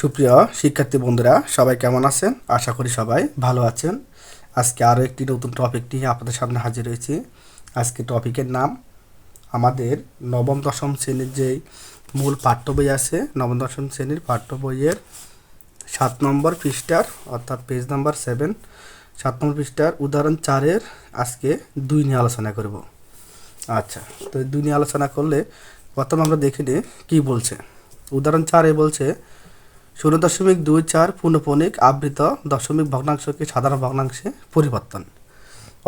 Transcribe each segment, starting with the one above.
সুপ্রিয় শিক্ষার্থী বন্ধুরা, সবাই কেমন আছেন? আশা করি সবাই ভালো আছেন। আজকে আরও একটি নতুন টপিক নিয়ে আপনাদের সামনে হাজির হয়েছি। আজকে টপিকের নাম, আমাদের নবম, দশম শ্রেণির যে মূল পাঠ্য বই আছে, নবম, দশম শ্রেণির পাঠ্য বইয়ের সাত নম্বর পৃষ্ঠার, অর্থাৎ পেজ নাম্বার সেভেন সাত নম্বর পৃষ্ঠার উদাহরণ চারের আজকে দুই নিয়ে আলোচনা করব। আচ্ছা তো দুই নিয়ে আলোচনা করলে প্রথম আমরা দেখে নিই কী বলছে। উদাহরণ চারে বলছে শূন্য দশমিক দুই চার পূর্ণপণিক আবৃত দশমিক ভগ্নাংশকে সাধারণ ভগ্নাংশে পরিবর্তন।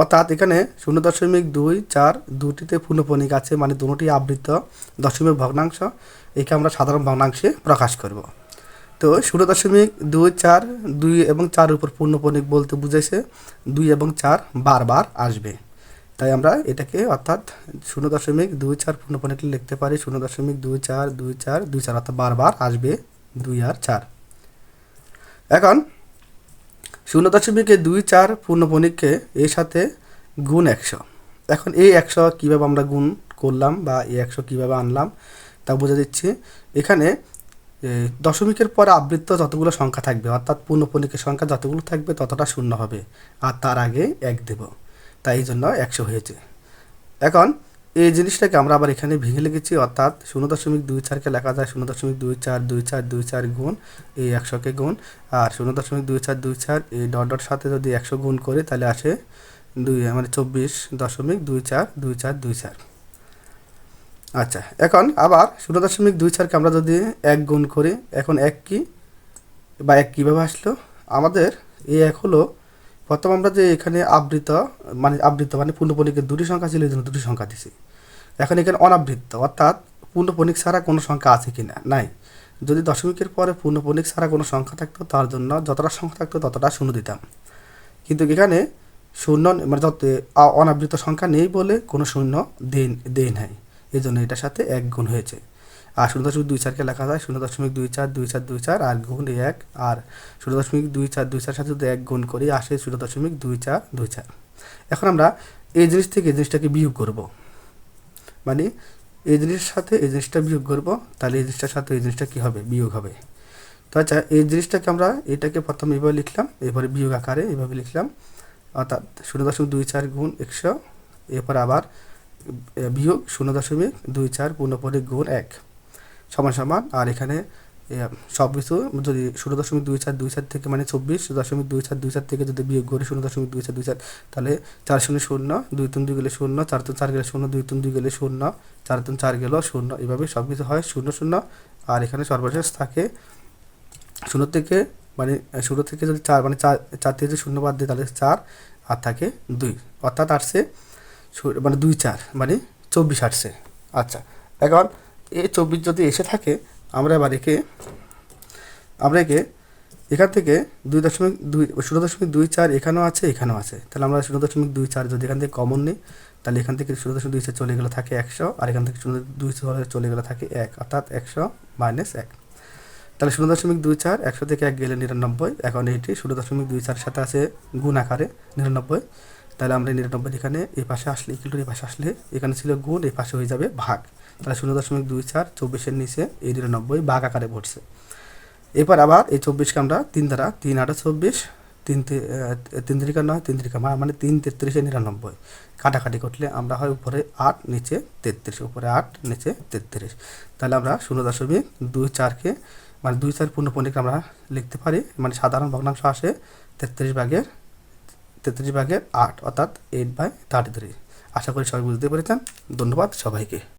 অর্থাৎ এখানে শূন্য দশমিক দুই চার দুটিতে পূর্ণপণিক আছে মানে দুটি আবৃত দশমিক ভগ্নাংশ, একে আমরা সাধারণ ভগ্নাংশে প্রকাশ করব। তো শূন্য দশমিক দুই চার দুই এবং চার উপর পূর্ণপণিক বলতে বুঝেছে, দুই এবং চার বারবার আসবে। তাই আমরা এটাকে অর্থাৎ শূন্য দশমিক দুই চার পূর্ণপণিক লিখতে পারি শূন্য দশমিক দুই চার দুই চার দুই চার অর্থাৎ বারবার আসবে। দুই আর চার। এখন শূন্য দশমিকে দুই চার পূর্ণপণিককে এর সাথে গুণ একশো। এখন এই একশো কীভাবে আমরা গুণ করলাম বা এই একশো কীভাবে আনলাম তা বোঝা দিচ্ছি এখানে দশমিকের পরে আবৃত্ত যতগুলো সংখ্যা থাকবে, অর্থাৎ পূর্ণপণিকের সংখ্যা যতগুলো থাকবে ততটা শূন্য হবে, আর তার আগে এক দেব। তাই জন্য একশো হয়েছে। এখন এই জিনিসটাকে আমরা আবার এখানে ভেঙে লিখেছি, অর্থাৎ শূন্য দশমিক দুই চারকে লেখা যায় শূন্য দশমিক দুই চার দুই চার দুই চার গুণ এই একশোকে গুণ। আর শূন্য দশমিক দুই চার দুই চার এই ডট ডট সাথে যদি একশো গুণ করি তাহলে আসে দুই মানে চব্বিশ দশমিক দুই চার দুই চার দুই চার। আচ্ছা এখন আবার শূন্য দশমিক দুই চারকে আমরা যদি এক গুণ করি, এখন এক কি বা এক কীভাবে আসলো? আমাদের এই এক হলো প্রথম আমরা যে এখানে আবৃত মানে আবৃত মানে পূর্ণপণিকের দুটি সংখ্যা ছিল, এই জন্য দুটি সংখ্যা দিছি। এখন এখানে অনাবৃত্ত, অর্থাৎ পূর্ণপণিক ছাড়া কোনো সংখ্যা আছে কি না নাই। যদি দশমিকের পরে পূর্ণপণিক ছাড়া কোনো সংখ্যা থাকতো, তার জন্য যতটা সংখ্যা থাকতো, ততটা শূন্য দিতাম। কিন্তু এখানে শূন্য মানে যত অনাবৃত সংখ্যা নেই বলে কোনো শূন্য দেই নাই। এই জন্য এটার সাথে এক গুণ হয়েছে। আর শূন্য দশমিক দুই চারকে লেখা যায়, শূন্য দশমিক দুই চার দুই চার দুই চার, আর গুণ এক, আর শূন্য দশমিক দুই চার দুই চার সাথে যদি এক গুণ করি, আসে শূন্য দশমিক দুই চার দুই চার। এখন আমরা এই জিনিস থেকে এই জিনিসটাকে বিয়োগ করব। মানে এই জিনিসের সাথে এই জিনিসটা বিয়োগ করব, তাহলে এই জিনিসটার সাথে এই জিনিসটা কী হবে? বিয়োগ হবে। তো আচ্ছা এই জিনিসটাকে আমরা এটাকে প্রথম এভাবে লিখলাম এবারে বিয়োগ আকারে এভাবে লিখলাম, অর্থাৎ শূন্য দশমিক দুই চার গুণ একশো, এরপর আবার বিয়োগ শূন্য দশমিক দুই চার পূর্ণপরিক গুণ এক। সমান সমান, আর এখানে সব কিছু যদি শূন্য দশমিক দুই চার দুই চার থেকে মানে চব্বিশ, দশমিক দুই চার দুই চার থেকে যদি বিয়োগ করি শূন্য দশমিক দুই চার দুই চার, তাহলে চার শূন্য শূন্য, দুই তিন দুই গেলে শূন্য, চার তিন চার গেলে শূন্য, দুই তিন দুই গেলে শূন্য, চার তিন চার গেল শূন্য, এভাবে সব কিছু হয় শূন্য শূন্য, আর এখানে সর্বশেষ থাকে শূন্য থেকে মানে শূন্য থেকে যদি চার মানে চার চার থেকে যদি শূন্য বাদ দিই তাহলে চার, আর থাকে দুই, অর্থাৎ আসছে মানে দুই চার মানে চব্বিশ আসছে। আচ্ছা এখন এই চব্বিশ যদি এসে থাকে, আমরা এবার একে, আমরা একে এখান থেকে দুই দশমিক দুই, শূন্য দশমিক দুই চার এখানেও আছে এখানেও আছে। তাহলে আমরা শূন্য দশমিক দুই চার যদি এখান থেকে কমন নিই, তাহলে এখান থেকে শূন্য দশমিক দুই চার চলে গেলে থাকে একশো, আর এখান থেকে শূন্য দুই চার চলে গেলে থাকে এক, অর্থাৎ একশো মাইনাস এক। তাহলে শূন্য দশমিক দুই চার একশো থেকে এক গেলে নিরানব্বই, এখন এইটি, শূন্য দশমিক দুই চার সাথে আছে গুণ আকারে নিরানব্বই। তাহলে আমরা নিরানব্বই এখানে এই পাশে আসলে ইকুয়াল এই পাশে আসলে এখানে ছিল গুণ এই পাশে হয়ে যাবে ভাগ। তাহলে শূন্য দশমিক দুই চার চব্বিশের নিচে এই নিরানব্বই ভাগ আকারে পড়ছে। এরপর আবার এই চব্বিশকে আমরা তিন দ্বারা তিন আটা চব্বিশ, তিন তিন তিরিকা নয়, তিন তিরিকা মা- মানে তিন তেত্রিশে নিরানব্বই। কাটাকাটি করলে আমরা হয় উপরে আট, নিচে তেত্রিশ, উপরে আট, নিচে তেত্রিশ। তাহলে আমরা শূন্য দশমিক দুই চারকে মানে দুই চার পূর্ণপণিকে আমরা লিখতে পারি মানে সাধারণ ভগ্নাংশ আসে তেত্রিশ ভাগের তেত্রিশ ভাগের আট, অর্থাৎ এইট বাই থার্টি থ্রি আশা করি সবাই বুঝতে পেরেছেন। ধন্যবাদ সবাইকে।